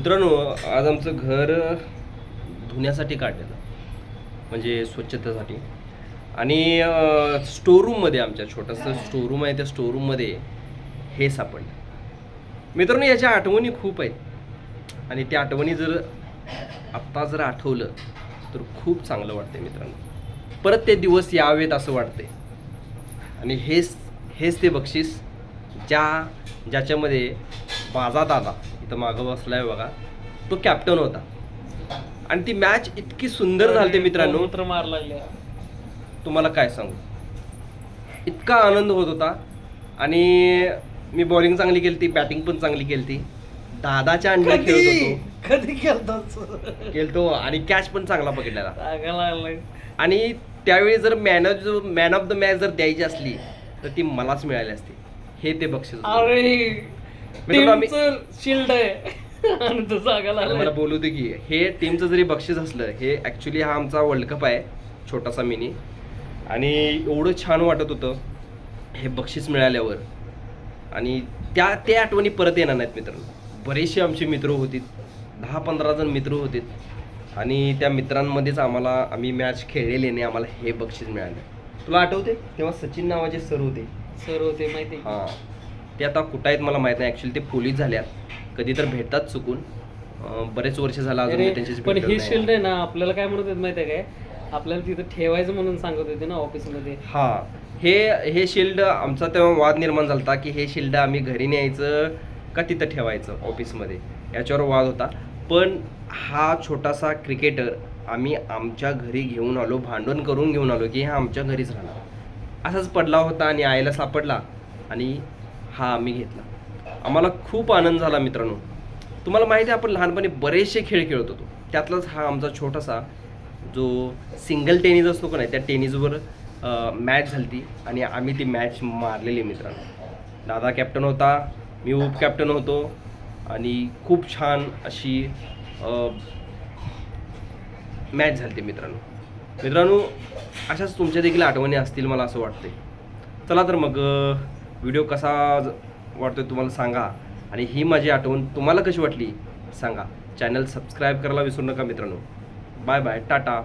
मित्रांनो आज आमचं घर धुण्यासाठी काढलेलं. म्हणजे स्वच्छतेसाठी. आणि स्टोरूममध्ये आमच्या छोटंसं स्टोरूम आहे त्या स्टोरूममध्ये हे सापडलं. मित्रांनो याच्या आठवणी खूप आहेत. आणि त्या आठवणी जर आत्ता जर आठवलं तर खूप चांगलं वाटते मित्रांनो. परत ते दिवस यावेत असं वाटते आणि हेच हेच ते बक्षीस ज्या ज्याच्यामध्ये माझा दादा इथं मागं बसलाय बघा. तो कॅप्टन होता. आणि ती मॅच इतकी सुंदर झाली मित्रांनो. मूत्र मार लागले. तुम्हाला काय सांगू? इतका आनंद होत होता. आणि मी बॉलिंग चांगली केली ती बॅटिंग पण चांगली केली ती दादाच्या अंडर खेळत होतो. कधी केलतो खेळतो आणि कॅच पण चांगला पकडलेला आणि त्यावेळी जर man of man of the match जर द्यायची असली तर ती मलाच मिळाली असती. हे ते बक्षीस होतं. अरे! मित्रांनो, आम्ही- टीमचं शिल्ड आहे. आणि तो सांगा आता मला लागलाय. बोलू दे की हे टीमचं जरी बक्षीस असलं हे ऍक्च्युली हा आमचा वर्ल्ड कप आहे छोटासा मिनी आणि एवढं छान वाटत होतं हे बक्षीस मिळाल्यावर. आणि त्या ते आठवणी परत येणार नाहीत मित्रांनो. बरेचसे आमचे मित्र होते दहा पंधरा जण मित्र होते आणि त्या मित्रांमध्येच आम्हाला आम्ही मॅच खेळलेल्याने आम्हाला हे बक्षीस मिळालं. तुला आठवते तेव्हा सचिन नावाचे सर होते. सर होते माहिती आहे? हां. ते आता कुठं आहेत मला माहीत नाही. ॲक्च्युली ते पोलीस झाल्यात. कधी तर भेटतात चुकून. अं, बरेच वर्ष झालं अजून मी अरे, त्यांच्याशी पण भेटलो ही नाही. शिल्ड आहे ना आपल्याला काय म्हणत होते माहिती आहे काय? आपल्याला तिथं ठेवायचं म्हणून सांगत होते ना ऑफिसमध्ये. हा. हे हे शिल्ड आमचा तेव्हा वाद निर्माण झाला की हे शिल्ड आम्ही घरी न्यायचं का तिथं ठेवायचं ऑफिसमध्ये याच्यावर वाद होता. पण हा छोटासा क्रिकेटर आम्ही आमच्या घरी घेऊन आलो भांडण करून घेऊन आलो की हा आमच्या घरीच राहणार. असाच पडला होता आणि आईला सापडला आणि हा आम्ही घेतला. आम्हाला खूप आनंद झाला मित्रांनो. तुम्हाला माहिती आहे आपण लहानपणी बरेचसे खेळ खेळत होतो. त्यातलाच हा आमचा छोटासा जो सिंगल टेनिस असतो का नाही त्या टेनिसवर मॅच झाली आणि आम्ही ती मॅच मारलेली मित्रांनो. दादा कॅप्टन होता मी उप कॅप्टन होतो आणि खूप छान अशी मॅच झाली मित्रांनो. मित्रांनो अशाच तुमच्या देखील आठवणी असतील मला असं वाटते चला तर मग व्हिडिओ कसा वाटतो वाटतोय तुम्हाला सांगा. आणि ही माझी आठवण तुम्हाला कशी वाटली सांगा. चॅनल सबस्क्राईब करायला विसरू नका मित्रांनो. Bye bye Tata.